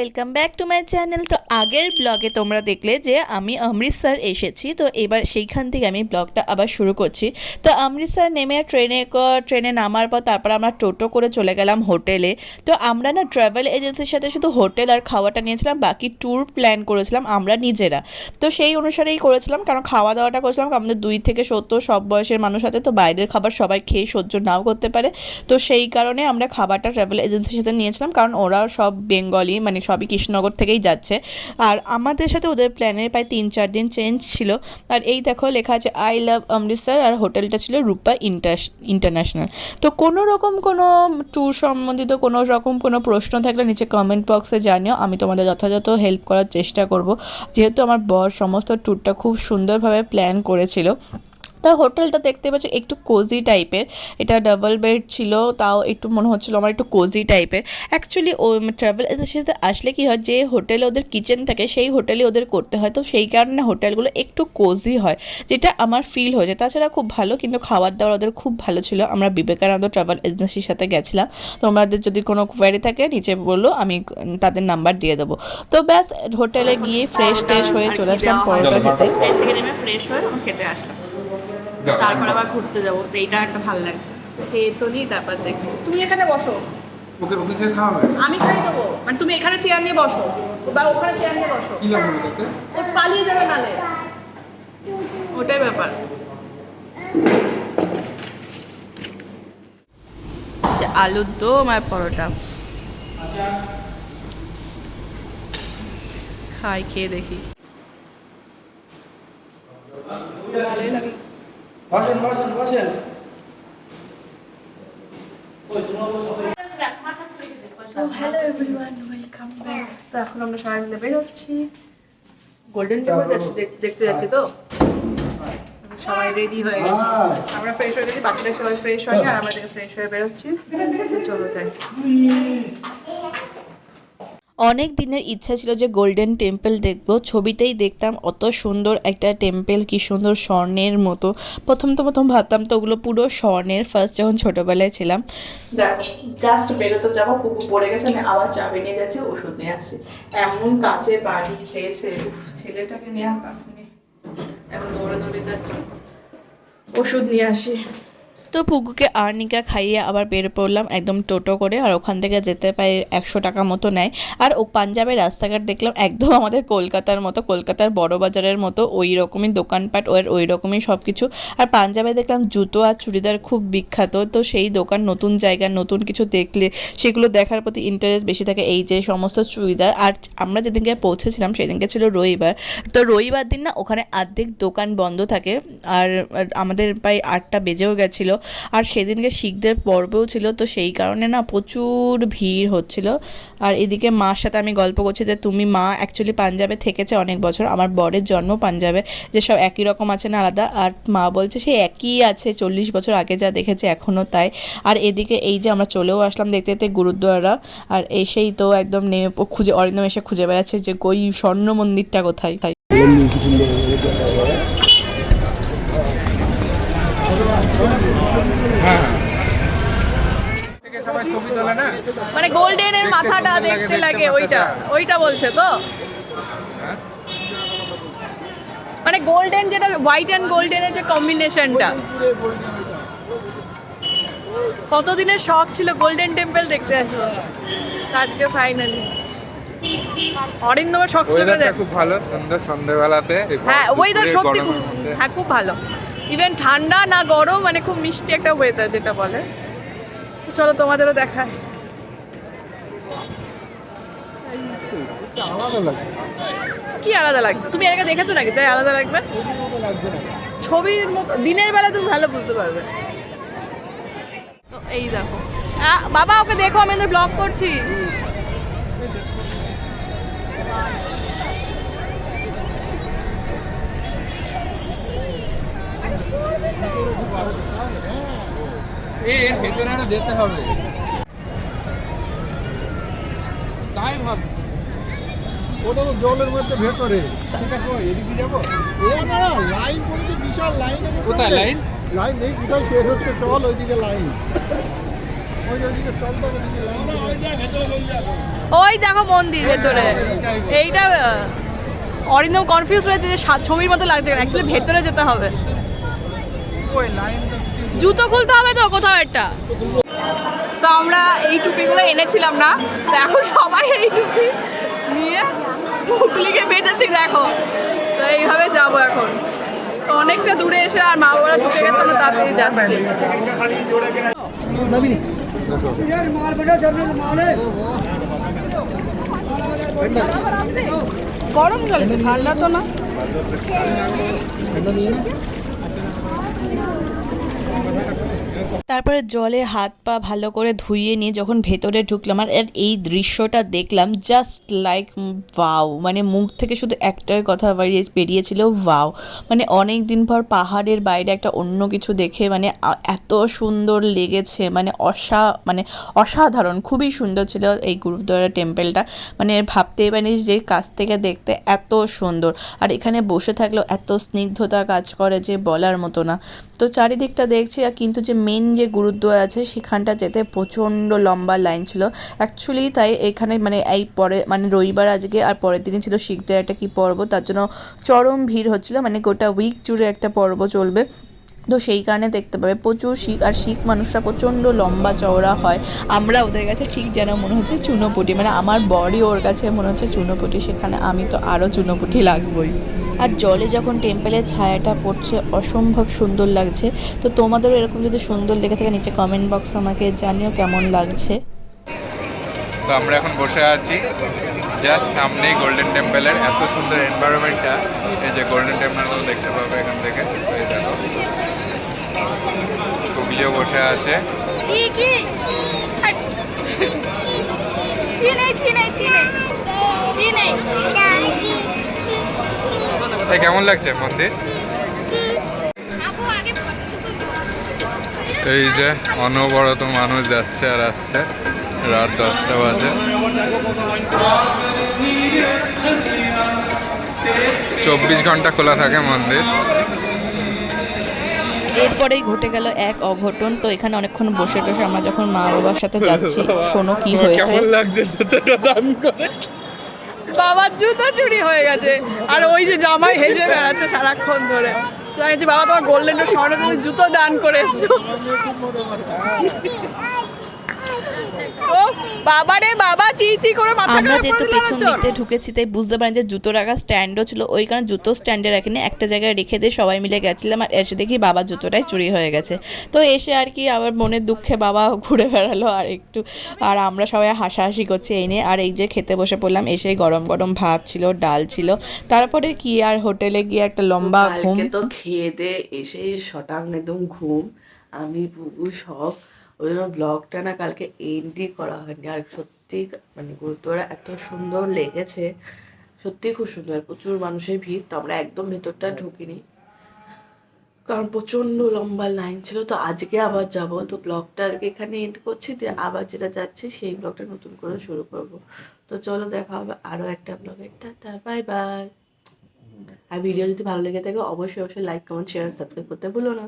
Welcome back to my channel তো আগের ব্লগে তোমরা দেখলে যে আমি অমৃতসর এসেছি। তো এবার সেইখান থেকে আমি ব্লগটা আবার শুরু করছি। তো অমৃতসর নেমে ট্রেনে ট্রেনে নামার পর তারপর আমরা টোটো করে চলে গেলাম হোটেলে। তো আমরা না ট্রাভেল এজেন্সির সাথে শুধু হোটেল আর খাওয়াটা নিয়েছিলাম, বাকি ট্যুর প্ল্যান করেছিলাম আমরা নিজেরা। তো সেই অনুসারেই করেছিলাম, কারণ খাওয়া দাওয়াটা করেছিলাম আমাদের দুই থেকে সত্তর সব বয়সের মানুষ আছে, তো বাইরের খাবার সবাই খেয়ে সহ্য নাও করতে পারে। তো সেই কারণে আমরা খাবারটা ট্রাভেল এজেন্সির সাথে নিয়েছিলাম, কারণ ওরাও সব বেঙ্গলি মানে সবই কৃষ্ণনগর থেকেই যাচ্ছে। আর আমাদের সাথে ওদের প্ল্যানের প্রায় তিন চার দিন চেঞ্জ ছিল। আর এই দেখো লেখা আছে আই লাভ অমৃতসর আর হোটেলটা ছিল রূপা ইন্টার ইন্টারন্যাশনাল তো কোনো রকম কোনো ট্যুর সম্বন্ধিত কোনো রকম কোনো প্রশ্ন থাকলে নিচে কমেন্ট বক্সে জানিও। আমি তোমাদের যথাযথ হেল্প করার চেষ্টা করব। যেহেতু আমার বর সমস্ত ট্যুরটা খুব সুন্দরভাবে প্ল্যান করেছিল। তা হোটেলটা দেখতে পাচ্ছ, একটু কোজি টাইপের এটা ডাবল বেড ছিল, তাও একটু মনে হচ্ছিল আমার একটু কোজি টাইপের অ্যাকচুয়ালি ও ট্রাভেল এজেন্সিতে আসলে কি হয়, যে হোটেলে ওদের কিচেন থাকে, সেই হোটেলে ওদের করতে হয়। তো সেই কারণে হোটেলগুলো একটু কোজি হয়, যেটা আমার ফিল হয়েছে। তাছাড়া খুব ভালো, কিন্তু খাবার দাবার ওদের খুব ভালো ছিল। আমরা বিবেকানন্দ ট্রাভেল এজেন্সির সাথে গেছিলাম। তোমাদের যদি কোনো কোয়ারি থাকে, নিচে বলল, আমি তাদের নাম্বার দিয়ে দেবো। তো ব্যাস হোটেলে গিয়ে ফ্রেশ ট্রেশ হয়ে চলে আসলাম পরোটা খেতে। ফ্রেশ হয়ে খেতে আসলাম। তারপর আবার ঘুরতে যাব। তো এইটা একটা ভালো লাগছে। খেয়ে তো নিই তারপর দেখছি। তুমি এখানে বসো। ওকে ওকে কে খাওয়াবে আমি খাই দেবো। মানে তুমি এখানে চেয়ার নিয়ে বসো। বা ওখানে চেয়ার নিয়ে বসো। কি লাগবে তোকে ও পালিয়ে যাবে নালে। ওটাই ব্যাপার। আলুর দম আর পরোটা। খাই খেয়ে দেখি। ভালোই লাগে। বসেন বসেন বসেন। তো হ্যালো এভরিওয়ান ওয়েলকাম ব্যাক তো এখন আমরা সবাই মিলে বেরোচ্ছি। গোল্ডেন টেম্পল যাচ্ছি দেখতে যাচ্ছি তো? সবাই রেডি হয়ে গেছে। আমরা ফ্রেশ হয়ে গেছি বাচ্চারা সবাই ফ্রেশ হয়নি আর আমাদের ফ্রেশ হয়ে বেরোচ্ছি তো চলো যাই। অনেক দিনের ইচ্ছা ছিল যে গোল্ডেন টেম্পল দেখব। ছবিতেই দেখতাম অত সুন্দর একটা টেম্পল কি সুন্দর স্বর্ণের মতো। প্রথম তো প্রথম ভাবতাম তো ওগুলো পুরো স্বর্ণের। ফার্স্ট যখন ছোটোবেলায় ছিলাম। জাস্ট বেরোতে যাব, কুকুর পড়ে গেছে, আমি আবার চাবি নিয়ে যাচ্ছি, ওষুধ নিয়ে আসছি। এমন কাছে বাড়ি খেয়েছে ছেলেটাকে নিয়ে এখন দৌড়ে দৌড়ে যাচ্ছি, ওষুধ নিয়ে আসি। তো পুকুকে আর্নিকা খাইয়ে আবার বের পড়লাম একদম টোটো করে, আর ওখান থেকে যেতে পাই একশো টাকা মতো নেয়। আর ও পাঞ্জাবের রাস্তাঘাট দেখলাম একদম আমাদের কলকাতার মতো, কলকাতার বড় বাজারের মতো ওই রকমই দোকানপাট, ওর ওই রকমই সব কিছু আর পাঞ্জাবে দেখলাম জুতো আর চুড়িদার খুব বিখ্যাত, তো সেই দোকান নতুন জায়গা, নতুন কিছু দেখলে সেগুলো দেখার প্রতি ইন্টারেস্ট বেশি থাকে। এই যে সমস্ত চুড়িদার, আর আমরা যেদিনকে পৌঁছেছিলাম সেদিনকে ছিল রবিবার। তো রবিবার দিন না, ওখানে আর্ধেক দোকান বন্ধ থাকে, আর আর আমাদের প্রায় আটটা বেজেও গেছিল। আর সেদিনকে শিখদের পর্বও ছিল, তো সেই কারণে না প্রচুর ভিড় হচ্ছিল। আর এদিকে মার সাথে আমি গল্প করছি যে, তুমি মা অ্যাকচুয়ালি পাঞ্জাবে থেকেছে অনেক বছর, আমার বরের জন্ম পাঞ্জাবে, যে সব একই রকম আছে না আলাদা? আর মা বলছে, সে একই আছে, চল্লিশ বছর আগে যা দেখেছে এখনও তাই। আর এদিকে এই যে আমরা চলেও আসলাম দেখতে দেখতে গুরুদ্বারা, আর এসেই তো একদম নেমে খুঁজে, অরিন্দম এসে খুঁজে বেড়াচ্ছে যে ওই স্বর্ণ মন্দিরটা কোথায়? তাই থেকে সবাই ছবি তোলে না? মানে গোল্ডেনের মাথাটা দেখতে লাগে ওইটা। ওইটা বলছে তো? হ্যাঁ? মানে গোল্ডেন যেটা হোয়াইট অ্যান্ড গোল্ডেনের যে কম্বিনেশনটা কতদিনের শখ ছিল গোল্ডেন টেম্পল দেখতে আসব? আজকে ফাইনালি অরিন্দমের শখ ছিল খুব ভালো সুন্দর সন্ধ্যেবেলাতে। হ্যাঁ ওয়েদার সত্যি খুব হ্যাঁ খুব ভালো। ইভেন ঠান্ডা না গরম মানে খুব মিষ্টি একটা ওয়েদার যেটা বলে। চলো তোমাদেরও দেখায় কি আলাদা লাগবে? তুমি এর আগে দেখেছ নাকি? তাই আলাদা লাগবে? ছবির মতো, দিনের বেলা তুমি ভালো বুঝতে পারবে। তো এই দেখো। বাবা, ওকে দেখো, আমি ব্লগ করছি। এর ভেতরে আরও যেতে হবে। তাই ভাব ওটা তো জলের মধ্যে ভেতরে। এদিকে যাব? এ না না লাইন পড়েছে বিশাল লাইন কোথায় লাইন? লাইন নেই কোথায় শেষ হচ্ছে চল ওইদিকে লাইন। ওই ওই দেখো মন্দির ভেতরে। এইটা অরিন্দম কনফিউজ হয়েছে যে ছবির মতো লাগছে অ্যাকচুয়ালি ভেতরে যেতে হবে। জুতো খুলতে হবে তো কোথাও একটা। তো আমরা এই টুপিগুলো এনেছিলাম না, তো এখন সবাই এই টুপি নিয়ে হুগলিকে বেঁধেছি, দেখো। তো এইভাবে যাব এখন। তো অনেকটা দূরে এসে আর মা বাবারা ঢুকে গেছে, আমরা তাড়াতাড়ি যাচ্ছি। গরম জল, ঠান্ডা তো না। ঠান্ডা নিয়ে না তারপরে জলে হাত পা ভালো করে ধুইয়ে নিয়ে যখন ভেতরে ঢুকলাম, আর এই দৃশ্যটা দেখলাম জাস্ট লাইক ওয়াও মানে মুখ থেকে শুধু একটাই কথা বেরিয়ে, বেরিয়েছিল ওয়াও মানে অনেক দিন পর পাহাড়ের বাইরে একটা অন্য কিছু দেখে মানে এত সুন্দর লেগেছে মানে অসা মানে অসাধারণ, খুবই সুন্দর ছিল এই গুরুদ্বারা টেম্পলটা মানে ভাবতেই পারিস যে কাছ থেকে দেখতে এত সুন্দর। আর এখানে বসে থাকলেও এত স্নিগ্ধতা কাজ করে যে বলার মতো না। তো চারিদিকটা দেখছি, আর কিন্তু যে মেন যে গুরুদ্বার আছে, সেখানটা যেতে প্রচণ্ড লম্বা লাইন ছিল। অ্যাকচুয়ালি তাই এখানে মানে এই পরে মানে রবিবার আজকে আর পরের দিনে ছিল শিখদের একটা কি পর্ব, তার জন্য চরম ভিড় হচ্ছিল। মানে গোটা উইক জুড়ে একটা পর্ব চলবে। তো সেই কারণে দেখতে পাবে। প্রচুর শিখ, আর শিখ মানুষরা প্রচণ্ড লম্বা চওড়া হয়। আমরা ওদের কাছে ঠিক যেন মনে হচ্ছে চুনোপুটি। মানে আমার বডি ওর কাছে মনে হচ্ছে চুনোপুটি, সেখানে আমি তো আরও চুনোপুটি লাগবই। আর জলে যখন টেম্পেলের ছায়াটা পড়ছে, অসম্ভব সুন্দর লাগছে। তো তোমাদেরও এরকম যদি সুন্দর লেগে থাকে, নিচে কমেন্ট বক্স আমাকে জানিও কেমন লাগছে। তো আমরা এখন বসে আছি। জাস্ট সামনেই গোল্ডেন টেম্পলের এত সুন্দর এনভায়রনমেন্টটা এই যে গোল্ডেন টেম্পলগুলো দেখতে পাবে এখান থেকে। হুগলিও বসে আছে। কেমন লাগছে মন্দির? এই যে অনবরত মানুষ যাচ্ছে আর আসছে। রাত দশটা বাজে। চব্বিশ ঘণ্টা খোলা থাকে মন্দির। এরপরেই ঘটে গেল এক অঘটন। তো এখানে অনেকক্ষণ বসে টসে আমরা যখন মা বাবার সাথে যাচ্ছি শোনো কি হয়েছে। লাগছে জুতোটা দান করে? বাবার জুতো চুরি হয়ে গেছে। আর ওই যে জামাই হেসে বেড়াচ্ছে সারাক্ষণ ধরে। বাবা তোমার গোল্ডেন স্বর্ণ তুমি জুতো দান করে এসছো। ও বাবা রে বাবা চি চি করে মাথা আমরা যেহেতু পেছন আমার দিক তো। ঢুকেছি তাই বুঝতে পারেন যে জুতো রাখার স্ট্যান্ডও ছিল ওই কারণে জুতো স্ট্যান্ডে রাখিনি একটা জায়গায় রেখে দিয়ে সবাই মিলে গেছিলাম আর এসে দেখি বাবার জুতোটাই চুরি হয়ে গেছে তো এসে আর কি আবার মনের দুঃখে বাবা ঘুরে বেড়ালো আর একটু আর আমরা সবাই হাসাহাসি করছি এই নিয়ে আর এই যে খেতে বসে পড়লাম এসে গরম গরম ভাত ছিল ডাল ছিল তারপরে কি আর হোটেলে গিয়ে একটা লম্বা ঘুম তো খেয়ে দিয়ে এসে শটাং একদম ঘুম আমি বুবু সব ওই জন্য ব্লগটা না কালকে এন্ডই করা হয়নি। আর সত্যি মানে গুরুদ্বারা এত সুন্দর লেগেছে, সত্যি খুব সুন্দর। প্রচুর মানুষের ভিড়, তো আমরা একদম ভেতরটা ঢুকিনি। কারণ প্রচণ্ড লম্বা লাইন ছিল, তো আজকে আবার যাব। তো ব্লগটা আজকে এখানে এন্ড করছি, দিয়ে আবার যেটা যাচ্ছে, সেই ব্লগটা নতুন করে শুরু করব। তো চলো দেখা হবে আরও একটা ব্লগে টাটা বাই বাই আর ভিডিও যদি ভালো লেগে থাকে, অবশ্যই অবশ্যই লাইক কমেন্ট শেয়ার সাবস্ক্রাইব করতে ভুলো না।